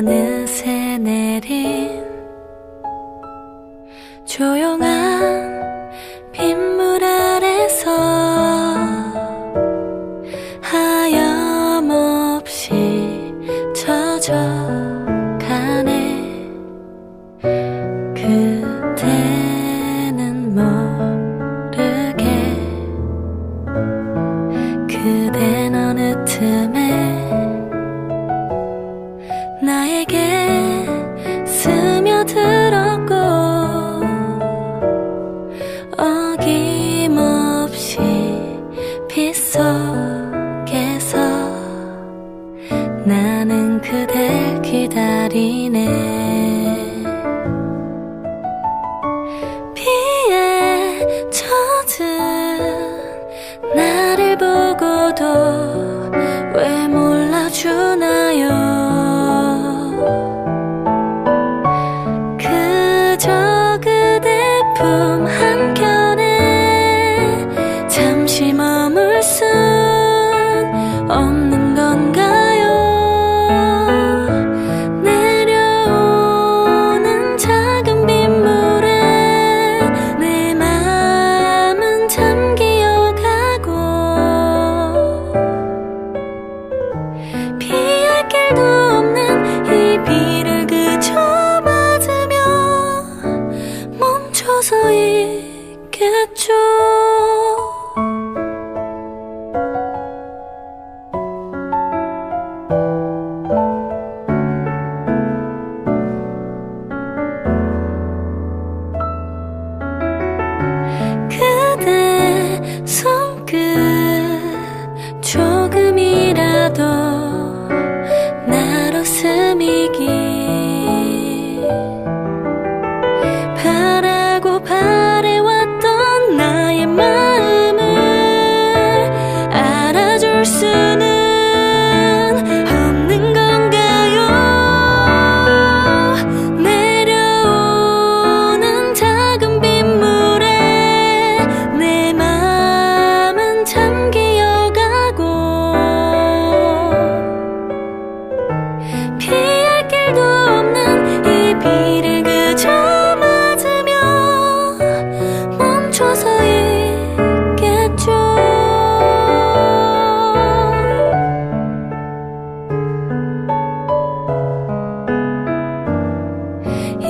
어느새 내린 조용한 빗물 아래서 하염없이 젖어가네. 그대는 모르게 그댄 어느 틈에 속에서 나는 그댈 기다리네. 비에 젖은 나를 보고도 왜 몰라주나요? 그저 그대 품 한켠에 잠시 머물 순 없는 건가요? 내려오는 작은 빗물에 내 마음은 잠기어 가고 피할 길도 없는 이 비를 그저 맞으며 멈춰서 있겠죠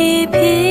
이비